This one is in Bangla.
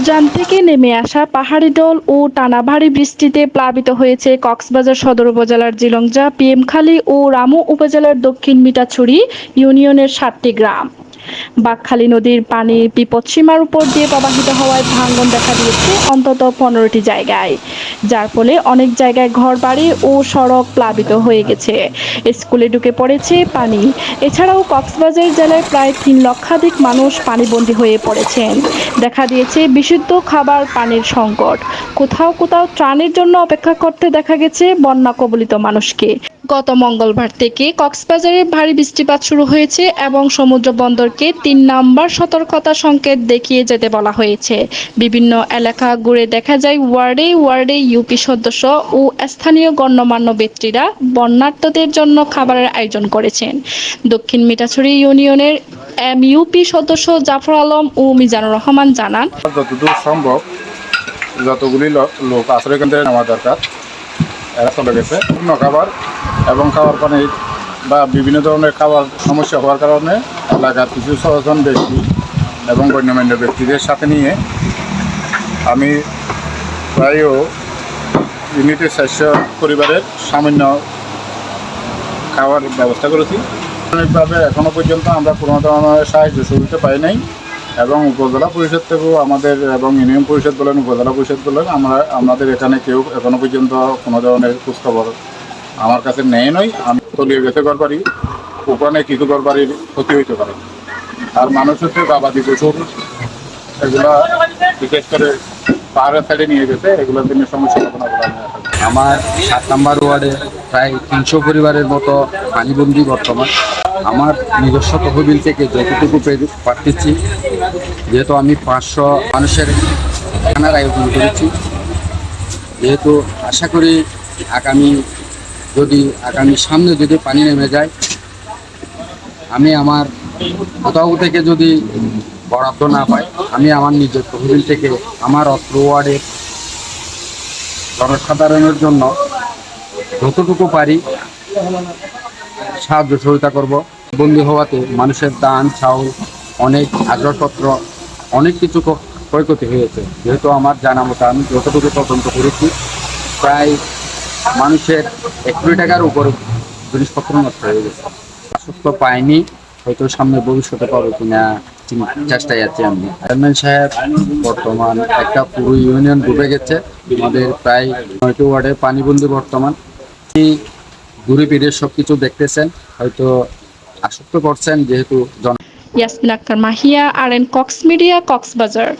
উজান থেকে নেমে আসা পাহাড়ি দল ও টানা ভারী বৃষ্টিতে প্লাবিত হয়েছে কক্সবাজার সদর উপজেলার জিলংজা পিএমখালী ও রামু উপজেলার দক্ষিণ মিটাছড়ি ইউনিয়নের সাতটি গ্রাম। বাকখালী নদীর পানি বিপদসীমার উপর দিয়ে প্রবাহিত হওয়ায় ভাঙ্গন দেখা দিয়েছে অন্তত পনেরোটি জায়গায়। যার ফলে অনেক জায়গায় ঘরবাড়ি ও সড়ক প্লাবিত হয়ে গেছে। স্কুলে ঢুকে পড়েছে পানি। এছাড়াও কক্সবাজার জেলায় প্রায় তিন লক্ষাধিক মানুষ পানিবন্দী হয়ে পড়েছেন। দেখা দিয়েছে বিশুদ্ধ খাবার পানির সংকট। কোথাও কোথাও ত্রাণের জন্য অপেক্ষা করতে দেখা গেছে বন্যা কবলিত মানুষকে। গত মঙ্গলবার থেকে কক্সবাজারে ভারী বৃষ্টিপাত শুরু হয়েছে এবং সমুদ্র বন্দরকে তিন নম্বর সতর্কতা সংকেত দেখিয়ে যেতে বলা হয়েছে। বিভিন্ন এলাকা ঘুরে দেখা যায় ওয়ার্ডে ওয়ার্ডে ইউপি সদস্য ও স্থানীয় গণ্যমান্য ব্যক্তিরা বন্যার্থদের জন্য খাবারের আয়োজন করেছেন। দক্ষিণ মিঠাছড়ি ইউনিয়নের এম ইউপি সদস্য জাফর আলম ও মিজানুর রহমান জানান, যতদূর সম্ভব যতগুলি লোক আশ্রয় কেন্দ্রে নেওয়া দরকার। এরা চলে গেছে। অন্য খাবার এবং খাবার পানি বা বিভিন্ন ধরনের খাবার সমস্যা হওয়ার কারণে এলাকার কিছু সচেতন ব্যক্তি এবং গণ্যমান্য ব্যক্তিদের সাথে নিয়ে আমি প্রায়ও ইউনিটের স্বাস্থ্য পরিবারের সামান্য খাওয়ার ব্যবস্থা করেছি। অনেকভাবে এখনও পর্যন্ত আমরা কোনো ধরনের সাহায্য সুবিধা পাই নাই এবং উপজেলা পরিষদ থেকেও আমাদের এবং ইউনিয়ন পরিষদ বলেন, উপজেলা পরিষদ বলেন, আমরা আমাদের এখানে কেউ এখনও পর্যন্ত কোনো ধরনের খোঁজখবর আমার কাছে নেয় নয় আমি তলিয়ে গেছে ঘর বাড়ি ওখানে কিছু ঘর ক্ষতি হইতে পারে আর মানুষ হচ্ছে বাবাদি পশুর এগুলা বিশেষ করে পাহাড়ের সাইডে নিয়ে গেছে, এগুলোর জন্য সমস্যা। আমার সাত নাম্বার ওয়ার্ডে প্রায় তিনশো পরিবারের মতো পানিবন্দি বর্তমান আমার নিজস্ব তহবিল থেকে যতটুকু পারতেছি, যেহেতু আমি পাঁচশো মানুষের খানার আয়োজন করেছি, যেহেতু আশা করি আগামী যদি আগামী সামনে যদি পানি নেমে যায়, আমি আমার কোথাও থেকে যদি বরাদ্দ না পাই, আমি আমার নিজের তহবিল থেকে আমার অস্ত্র ওয়ার্ডের জনসাধারণের জন্য যতটুকু পারি সাহায্য সহযোগিতা করব। বন্দী হওয়াতে মানুষের দান, চাউল, অনেক আসবাবপত্র, অনেক কিছু ক্ষয়ক্ষতি হয়েছে। যেহেতু আমার জানা মতো আমি যতটুকু তদন্ত করেছি, প্রায় মানুষের এক কোটি টাকার উপরে জিনিসপত্র নষ্ট হয়ে গেছে। সুস্থ পাইনি, হয়তো সামনে ভবিষ্যতে পাবো কিনা চেষ্টায় আছি আমি। চেয়ারম্যান সাহেব, বর্তমান একটা পুরো ইউনিয়ন ডুবে গেছে। আমাদের প্রায় নয়টি ওয়ার্ডে পানিবন্দি বর্তমান। ঘুরে ফিরে সব কিছু দেখতেছেন, হয়তো আসক্ত করছেন যেহেতু জন ইয়াসমিন আক্তার মাহিয়া, আর এন কক্স মিডিয়া, কক্সবাজার।